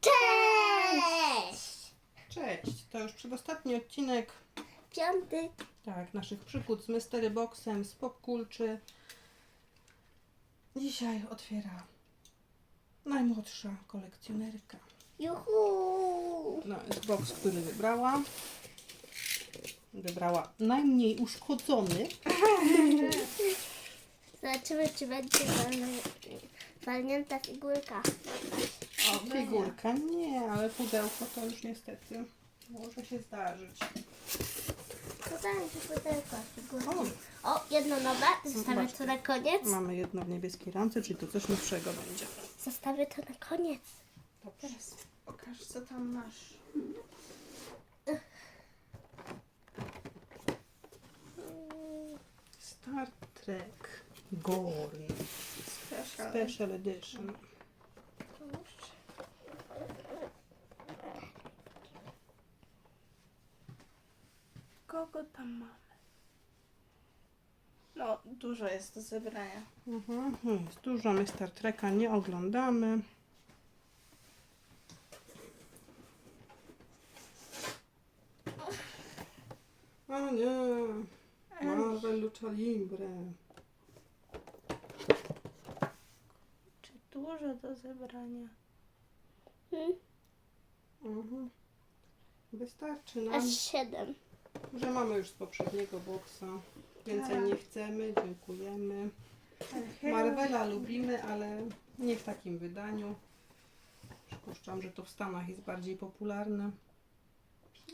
Cześć! Cześć, to już przedostatni odcinek Piąty. tak, naszych przygód z Mystery Boxem, z Popkulczy. Dzisiaj otwiera najmłodsza kolekcjonerka. Juhu! No, jest box, który wybrała. Wybrała najmniej uszkodzony. Zobaczymy, czy będzie walnięta figurka. O, figurka nie, ale pudełko to już niestety może się zdarzyć. Podałem ci pudełko figurki. O, jedno nowe. Zostawię Zobacz. to na koniec. mamy jedno w niebieskiej ramce, czyli to coś nowszego będzie. Zostawię to na koniec. Dobrze. Pokaż, co tam masz. Star Trek Gorn Special. Special Edition. Kogo tam mamy? No, dużo jest do zebrania. Mhm, jest dużo, my Star Treka nie oglądamy. O nie, Marvel Lucha Libre. Czy dużo do zebrania? Hmm? Mhm. Wystarczy nam, Aż siedem. że mamy już z poprzedniego boksa. Więcej Tak. nie chcemy, dziękujemy. Ale Marvela lubimy, ale nie w takim wydaniu. Przypuszczam, że to w Stanach jest bardziej popularne.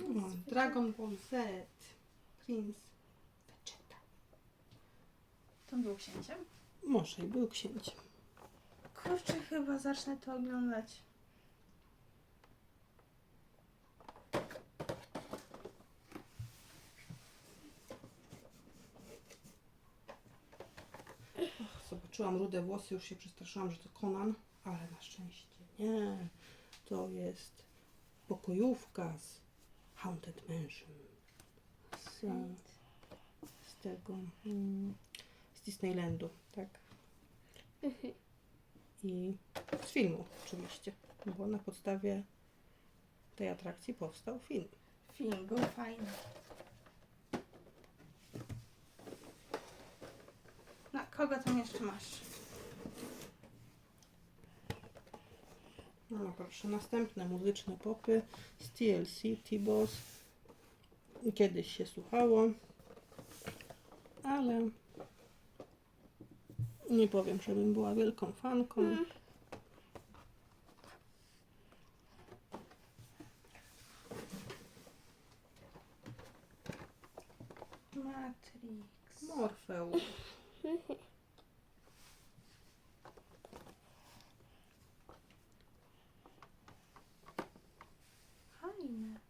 No, Dragon Ball Z. Prince. To był księciem? Może i był księciem. Kurczę, chyba zacznę to oglądać. Zobaczyłam rude włosy, już się przestraszyłam, że to Conan, ale na szczęście nie. To jest pokojówka z Haunted Mansion. Z, z tego, mm, Disneylandu, tak? I z filmu oczywiście, bo na podstawie tej atrakcji powstał film. Film był fajny. No, kogo tam jeszcze masz? No proszę, następne muzyczne popy z TLC, T-Boss. Kiedyś się słuchało, ale nie powiem, żebym była wielką fanką. Matrix. Morfeusz. Fajne.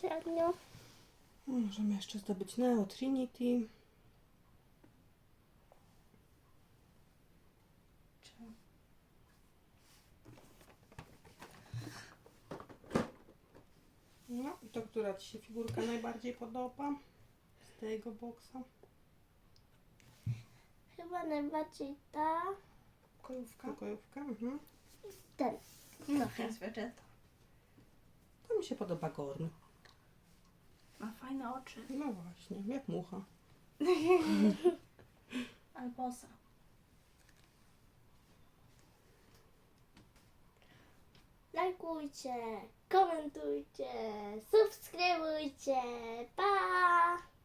Średnio. Możemy jeszcze zdobyć Neo Trinity. No, to która Ci się figurka najbardziej podoba z tego boksa? Chyba najbardziej ta. Kojówka? Pokojówka. Mhm. Ten. No, jest Vegeta. To mi się podoba Gorn. Ma fajne oczy. No właśnie, jak mucha. Albosa. lajkujcie, komentujcie, subskrybujcie. Pa!